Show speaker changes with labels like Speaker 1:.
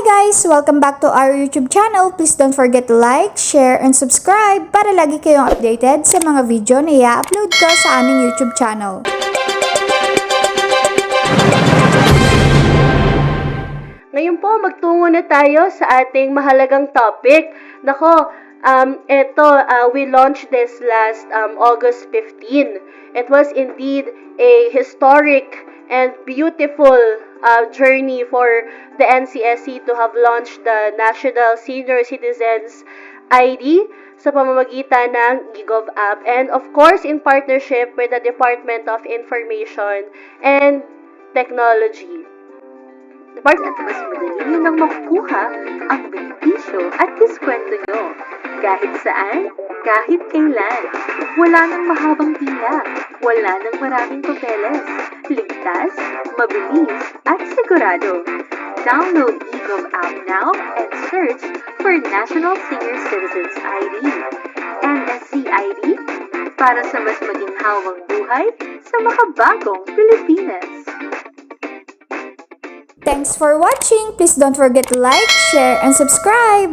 Speaker 1: guys! Welcome back to our YouTube channel. Please don't forget to like, share, and subscribe para lagi kayong updated sa mga video na i-upload ko sa aming YouTube channel.
Speaker 2: Ngayon po, magtungo na tayo sa ating mahalagang topic. Nako, um, ito, uh, we launched this last um, August 15. It was indeed a historic and beautiful uh, journey for the NCSC to have launched the National Senior Citizens ID sa pamamagitan ng GIGOV app and of course in partnership with the Department of Information and Technology.
Speaker 3: Department mas madali nang makukuha ang benepisyo at diskwento nyo. Kahit saan, kahit kailan. Wala nang mahabang pila. Wala nang maraming papeles. Ligtas, mabilis, at sigurado. Download eGov app now and search for National Senior Citizens ID. NSC ID para sa mas maginhawang buhay sa makabagong Pilipinas.
Speaker 1: Thanks for watching! Please don't forget to like, share, and subscribe!